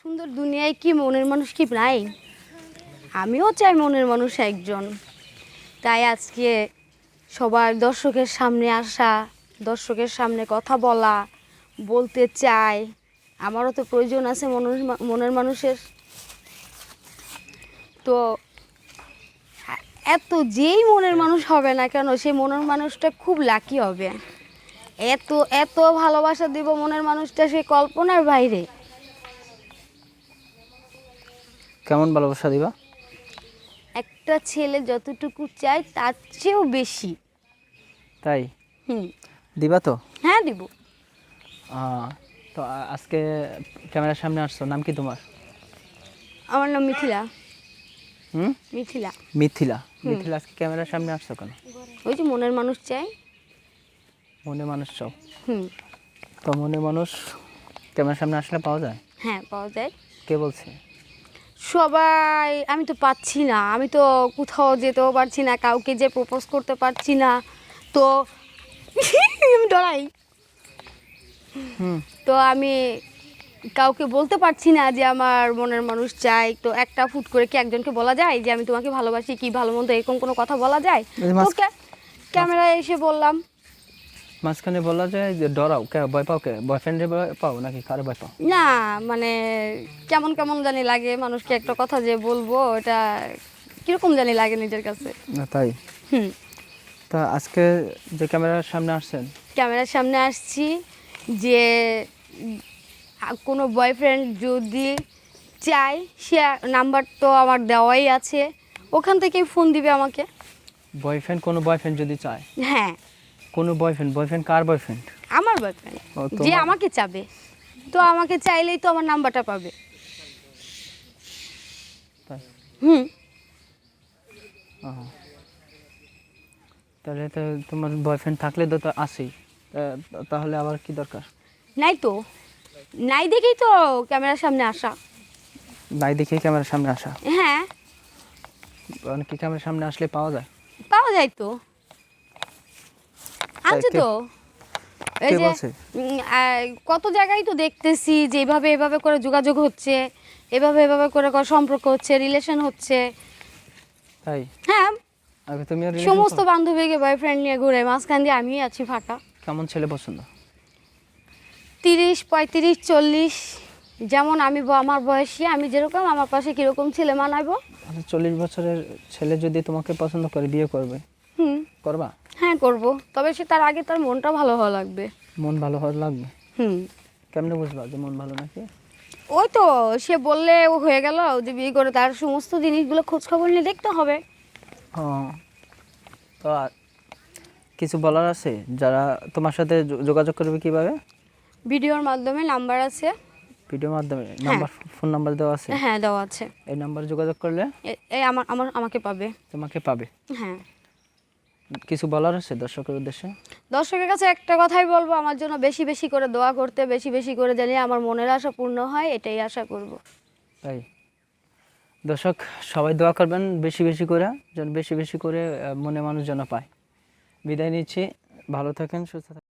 সুন্দর দুনিয়ায় কি মনের মানুষ কি নাই? আমিও চাই মনের মানুষ একজন। তাই আজকে সবার দর্শকের সামনে আসা, দর্শকের সামনে কথা বলা, বলতে চাই, আমারও তো প্রয়োজন আছে মনের মনের মানুষের। তো এত যেই মনের মানুষ হবে না কেন, সেই মনের মানুষটা খুব লাকি হবে। এত এত ভালোবাসা দিব মনের মানুষটা সে কল্পনার বাইরে। কেমন ভালোবাসা দিবা? একটা ছেলে যতটুকু চায় তার চেয়েও বেশি। তাই? হুম। দিবা তো? হ্যাঁ দিব। আহ, তো আ- আজকে ক্যামেরার সামনে আসছো নাম কি তোমার? আমার নাম মিথিলা। হুম? মিথিলা। মিথিলা। মিথিলা আজকে ক্যামেরার সামনে আসছো কেন? ওই যে মনের মানুষ চাই মনে মানুষ চাও? হুম। তো মনে মানুষ ক্যামেরার সামনে আসলে পাওয়া যায়? হ্যাঁ পাওয়া যায়। কে বলছে? সবাই আমি তো পাচ্ছি না। আমি তো কোথাও যেতেও পারছি না কাউকে যে প্রপোজ করতে পারছি না। তো আমি ডরাই। তো আমি কাউকে বলতে পারছি না যে আমার মনের মানুষ চাই। তো একটা ফুট করে কি একজনকে বলা যায় যে আমি তোমাকে ভালোবাসি কি ভালো মন্দ এরকম কোনো কথা বলা যায়? তো ক্যামেরায় এসে বললাম। মাঝখানে বলা যায় যে ডরাও কে ভয় পাও কে বয়ফ্রেন্ডে ভয় পাও নাকি কারে ভয় পাও? না মানে কেমন কেমন জানি লাগে মানুষকে একটা কথা যে বলব এটা কীরকম জানি লাগে নিজের কাছে। না তাই? হুম। তা আজকে যে ক্যামেরার সামনে আসছেন? ক্যামেরার সামনে আসছি যে কোনো বয়ফ্রেন্ড যদি চাই সে নাম্বার তো আমার দেওয়াই আছে। ওখান থেকেই ফোন দিবে আমাকে। বয়ফ্রেন্ড কোনো বয়ফ্রেন্ড যদি চায়? হ্যাঁ। কোনো বয়ফ্রেন্ড বয়ফ্রেন্ড কার বয়ফ্রেন্ড আমার বয়ফ্রেন্ড যে আমাকে চাবে। তো আমাকে চাইলেই তো আমার নাম্বারটা পাবে। হুম। তাহলে তো তোমার বয়ফ্রেন্ড থাকলে তো আসেই তাহলে আবার কি দরকার? নাই তো। নাই দেখেই তো ক্যামেরার সামনে আসা। নাই দেখে ক্যামেরার সামনে আসা? হ্যাঁ। অনেকে ক্যামেরার সামনে আসলে পাওয়া যায়? পাওয়া যায় তো। কে- তো। এই যে কত জায়গায় তো দেখতেছি যে এভাবে এভাবে করে যোগাযোগ হচ্ছে এভাবে এভাবে করে করে সম্পর্ক হচ্ছে রিলেশন হচ্ছে। তাই? হ্যাঁ আগে তুমি সমস্ত বান্ধবীকে বয়ফ্রেন্ড নিয়ে ঘুরে মাঝখান দিয়ে আমি আছি ফাঁকা। কেমন ছেলে পছন্দ? তিরিশ পঁয়ত্রিশ চল্লিশ যেমন আমি আমার বয়সী আমি যেরকম আমার পাশে কীরকম ছেলে মানাবো চল্লিশ বছরের ছেলে যদি তোমাকে পছন্দ করে বিয়ে করবে। হুম। করবা? হ্যাঁ করব। তবে সে তার আগে তার মনটা ভালো হওয়া লাগবে। মন ভালো হওয়া লাগবে? হুম। কেমনে বুঝবা যে মন ভালো নাকি? ওই তো সে বললে ও হয়ে গেল যে বিয়ে করে তার সমস্ত জিনিসগুলো খোঁজ খবর নিয়ে দেখতে হবে। ও তো আর কিছু বলার আছে? যারা তোমার সাথে যোগাযোগ করবে কীভাবে? ভিডিওর মাধ্যমে নাম্বার আছে। ভিডিওর মাধ্যমে? নাম্বার ফোন নাম্বার দেওয়া আছে? হ্যাঁ দেওয়া আছে। এই নাম্বারে যোগাযোগ করলে? এই আমার আমার আমাকে পাবে। তোমাকে পাবে? হ্যাঁ। কিছু বলার আছে দর্শকের উদ্দেশ্যে? দর্শকের কাছে একটা কথাই বলব আমার জন্য বেশি বেশি করে দোয়া করতে বেশি বেশি করে জানি আমার মনের আশা পূর্ণ হয় এটাই আশা করব। তাই। দর্শক সবাই দোয়া করবেন বেশি বেশি করে যেন বেশি বেশি করে মনে মানুষ যেন পায়। বিদায় নিচ্ছি ভালো থাকেন সুস্থ থাকেন।